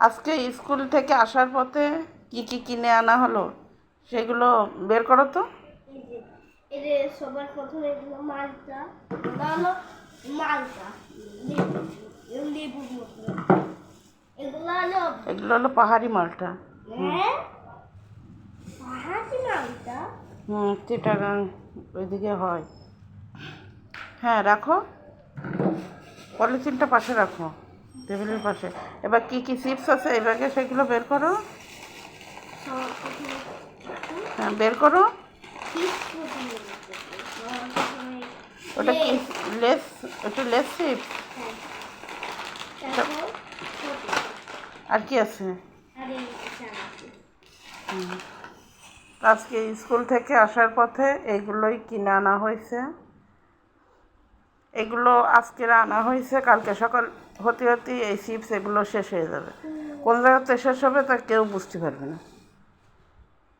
আজকে স্কুল থেকে আসার পথে কি কি কিনে আনা হলো সেগুলো বের করো তো। সবার প্রথমে মালটা হলো মালটা এগুলো হলো এগুলো হলো পাহাড়ি মালটা। হ্যাঁ পাহাড়ি মালটা। হুম চিটাগাং ওইদিকে হয়। হ্যাঁ রাখো। পলিথিনটা পাশে রাখো। টেবিলের পাশে। এবার কি কি চিপস আছে ব্যাগে সেগুলো বের করো। হ্যাঁ বের করো। ওটা কি? লেস। ওটা লেস চিপস আর কি আছে। আজকে স্কুল থেকে আসার পথে এইগুলোই কিনে আনা হয়েছে। এগুলো আজকে আনা হয়েছে, কালকে সকাল হতে হতে এই চিপস এগুলো শেষ হয়ে যাবে। কোন জায়গাতে শেষ হবে তা কেউ বুঝতে পারবে না।